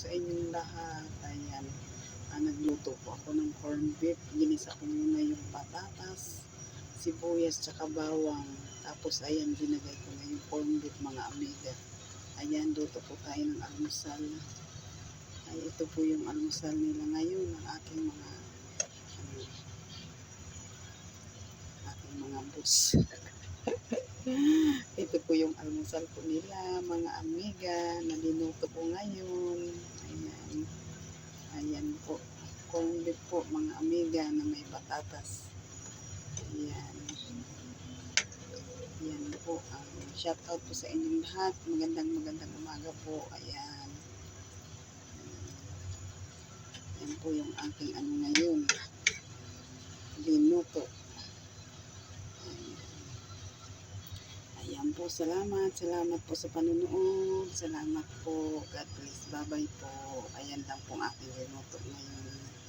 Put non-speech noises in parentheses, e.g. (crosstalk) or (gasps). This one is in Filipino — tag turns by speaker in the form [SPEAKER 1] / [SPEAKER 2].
[SPEAKER 1] sa inyong lahat. Ayan, ah, nagluto po ako ng corned beef. Ginisa ko muna yung patatas, sibuyas, tsaka bawang. Tapos ayan, binagay ko na yung corned beef mga amiga. Ayan, luto po tayo ng almusal. Ay, ito po yung almusal nila ngayon ng aking mga ano, aking mga boss. (gasps) Ito po yung almusal po nila, mga amiga, na linuto po ngayon. Ayan. Ayan po. Corned beef po, mga amiga, na may patatas. Ayan. Ayan po. Um, shout out po sa inyong lahat. Magandang magandang umaga po. Ayan. Ayan po yung aking ano ngayon. Linuto. Ayan po, salamat. Salamat po sa panunood. Salamat po. God bless. Bye-bye po. Ayan lang po ang aking linuto ngayon.